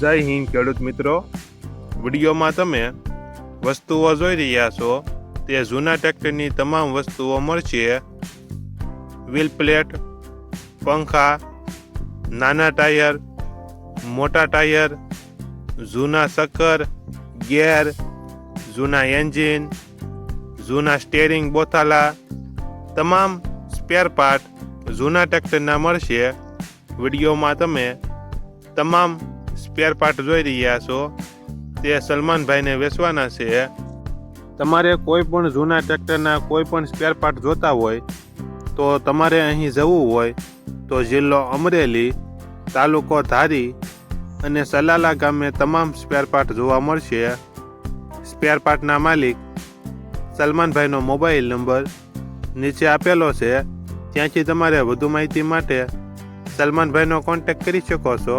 જય હિન્દ, ખેડૂત મિત્રો. વિડીયોમાં તમે વસ્તુઓ જોઈ રહ્યા છો, તે જૂના ટ્રેક્ટરની તમામ વસ્તુઓ મળશે. વ્હીલ પ્લેટ પંખા, નાના ટાયર, મોટા ટાયર, જૂના સક્કર ગેર જૂના એન્જિન, જૂના સ્ટેરિંગ બોથાલા, તમામ સ્પેર પાર્ટ જૂના ટ્રેક્ટરના મળશે. વિડીયોમાં તમે તમામ સ્પેર પાર્ટ જોઈ રહ્યા છો. તે સલમાનભાઈને વેચવાના છે. તમારે કોઈ પણ જૂના ટ્રેક્ટરના કોઈ પણ સ્પેર પાર્ટ જોતા હોય, તો તમારે અહીં જવું હોય, તો જિલ્લો અમરેલી, તાલુકો ધારી અને સલાલા ગામે તમામ સ્પેર પાર્ટ જોવા મળશે. સ્પેર પાર્ટના માલિક સલમાનભાઈનો મોબાઈલ નંબર નીચે આપેલો છે. ત્યાંથી તમારે વધુ માહિતી માટે સલમાનભાઈનો કોન્ટેક્ટ કરી શકો છો.